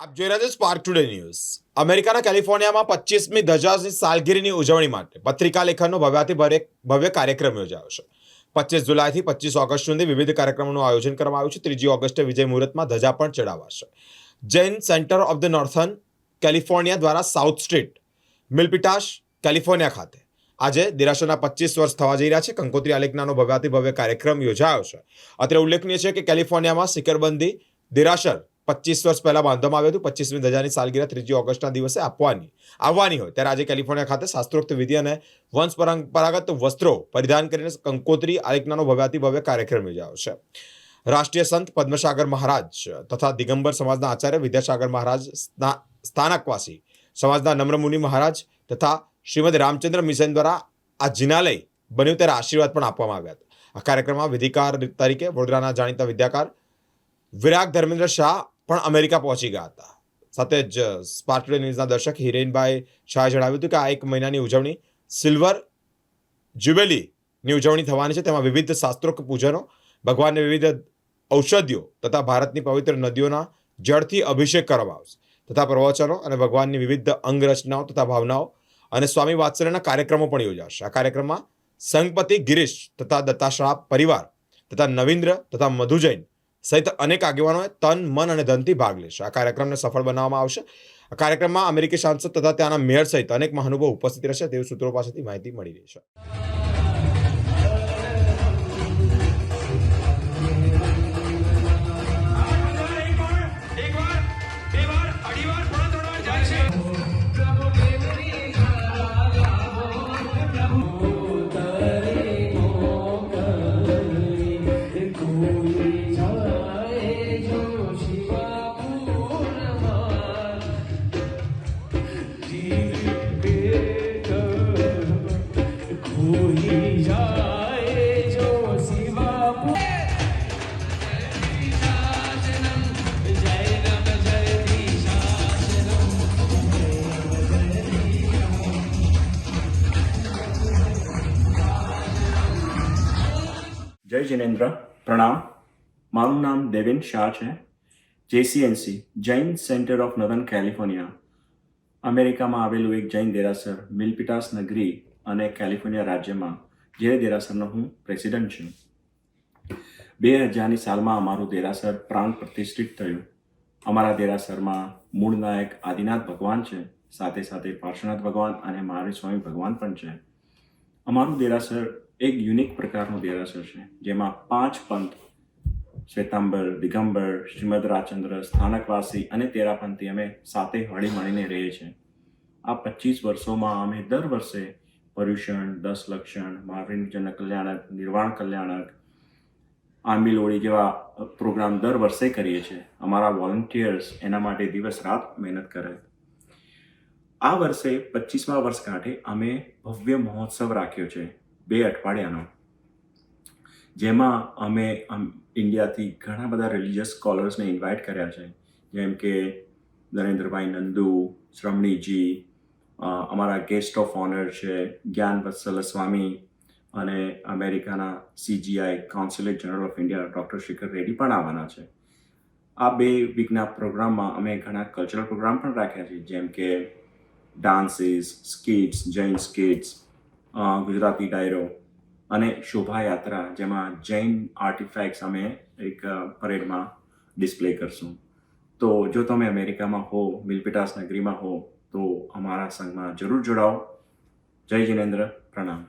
આપ જોઈ રહ્યા છો સ્પાર્ક ટુડે ન્યૂઝ અમેરિકાના કેલિફોર્નિયામાં પચીસમી ધજાની સાલગીરીની ઉજવણી માટે પત્રિકા લેખનનો ભવ્યાથી ભવ્ય કાર્યક્રમ યોજાયો છે. પચીસ જુલાઈથી પચીસ ઓગસ્ટ સુધી વિવિધ કાર્યક્રમોનું આયોજન કરવામાં આવ્યું છે. ત્રીજી ઓગસ્ટે વિજય મુહૂર્તમાં ધજા પણ ચડાવાશે. Jain centre of the northern California દ્વારા સાઉથ સ્ટ્રીટ, મિલ્પિટાશ, કેલિફોર્નિયા ખાતે આજે દેરાસરના પચીસ વર્ષ થવા જઈ રહ્યા છે. કંકોત્રી આલેખનાનો ભવ્યાથી ભવ્ય કાર્યક્રમ યોજાયો છે. અત્રે ઉલ્લેખનીય છે કે કેલિફોર્નિયામાં શિખરબંધી દેરાસર પચીસ વર્ષ પહેલા બાંધવામાં આવ્યું હતું. પચીસમી ધજાની સાલગીરા ત્રીજી ઓગસ્ટના દિવસે આપવાની, આવવાની હોય. ત્યારે આજે કેલિફોર્નિયા ખાતે શાસ્ત્રોક્ત વિધિ અને વંશ પરંપરાગત વસ્ત્રો પરિધાન કરીને કંકોત્રી આલેખનાનો ભવ્યાથી ભવ્ય કાર્યક્રમ યોજાયો છે. રાષ્ટ્રીય સંત પદ્મસાગર મહારાજ તથા દિગંબર સમાજના આચાર્ય વિદ્યાસાગર મહારાજ સ્થાનકવાસી સમાજના નમ્રમુનિ મહારાજ તથા શ્રીમદ રામચંદ્ર મિશન દ્વારા આ જિનાલય બન્યું ત્યારે આશીર્વાદ પણ આપવામાં આવ્યા હતા. આ કાર્યક્રમમાં વિધિકાર તરીકે વડોદરાના જાણીતા વિદ્યાકાર વિરાગ ધર્મેન્દ્ર શાહ પણ અમેરિકા પહોંચી ગયા હતા. સાથે જ સ્પાર્ટવે ન્યૂઝના દર્શક હિરેનભાઈ શાહે જણાવ્યું હતું કે આ એક મહિનાની ઉજવણી, સિલ્વર જ્યુબેલીની ઉજવણી થવાની છે. તેમાં વિવિધ શાસ્ત્રોક્ત પૂજનો, ભગવાનને વિવિધ ઔષધિઓ તથા ભારતની પવિત્ર નદીઓના જળથી અભિષેક કરવામાં આવશે. તથા પ્રવચનો અને ભગવાનની વિવિધ અંગરચનાઓ તથા ભાવનાઓ અને સ્વામી વાત્સલ્યના કાર્યક્રમો પણ યોજાશે. આ કાર્યક્રમમાં સંઘપતિ ગિરીશ તથા દત્તાશ્રાપ પરિવાર તથા નવીન્દ્ર તથા મધુ જૈન સહિત અનેક આગેવાનોએ તન, મન અને ધનથી ભાગ લેશે. આ કાર્યક્રમને સફળ બનાવવામાં આવશે. આ કાર્યક્રમમાં અમેરિકી સાંસદ તથા ત્યાંના મેયર સહિત અનેક મહાનુભાવ ઉપસ્થિત રહેશે. તેવી સૂત્રો પાસેથી માહિતી મળી રહી છે. જય જિનેન્દ્ર, પ્રણામ. મારું નામ દેવિન શાહ છે. JCNC, Jain centre of northern California. અમેરિકામાં આવેલું એક જૈન દેરાસર, મિલ્પિટાસ નગરી અને કેલિફોર્નિયા રાજ્યમાં, જે દેરાસરનો હું પ્રેસિડન્ટ છું. બે હજારની સાલમાં અમારું દેરાસર પ્રાણ પ્રતિષ્ઠિત થયું. અમારા દેરાસરમાં મૂળ નાયક આદિનાથ ભગવાન છે, સાથે સાથે પાર્શ્વનાથ ભગવાન અને મહાવીર સ્વામી ભગવાન પણ છે. અમારું દેરાસર એક યુનિક પ્રકારનું દેરાસર છે, જેમાં પાંચ પંથ, શ્વેતાંબર, દિગંબર, શ્રીમદ રાજચંદ્ર, સ્થાનકવાસી અને તેરાપંથી અમે સાથે હળી મળીને રહીએ છીએ. આ પચીસ વર્ષોમાં અમે દર વર્ષે પર્યુષણ દસ લક્ષણ મહાવીર જન કલ્યાણક, નિર્વાણ કલ્યાણક આંબી લોળી જેવા પ્રોગ્રામ દર વર્ષે કરીએ છીએ. અમારા વોલન્ટિયર્સ એના માટે દિવસ રાત મહેનત કરે. આ વર્ષે પચીસમા વર્ષગાંઠે અમે ભવ્ય મહોત્સવ રાખ્યો છે. બે અઠવાડિયાનો. જેમાં અમે ઇન્ડિયાથી ઘણા બધા રિલિજિયસ સ્કોલર્સને ઇન્વાઇટ કર્યા છે. જેમ કે નરેન્દ્રભાઈ નંદુ, શ્રમણીજી અમારા ગેસ્ટ ઓફ ઓનર છે, જ્ઞાન વત્સલ સ્વામી અને અમેરિકાના CGI consulate general of India doctor Shikhar Reddy પણ આવવાના છે. આ બે વીકના પ્રોગ્રામમાં અમે ઘણા કલ્ચરલ પ્રોગ્રામ પણ રાખ્યા છે. જેમ કે dances skits Jain skits Gujarati ડાયરો અને શોભાયાત્રા જેમાં જૈન આર્ટિફેક્ટ્સ અમે એક પરેડમાં ડિસ્પ્લે કરશું. તો જો તમે અમેરિકામાં હો, મિલપિટાસ નગરીમાં હો, તો અમારા સંઘમાં જરૂર જોડાઓ. જય જિનેન્દ્ર. પ્રણામ.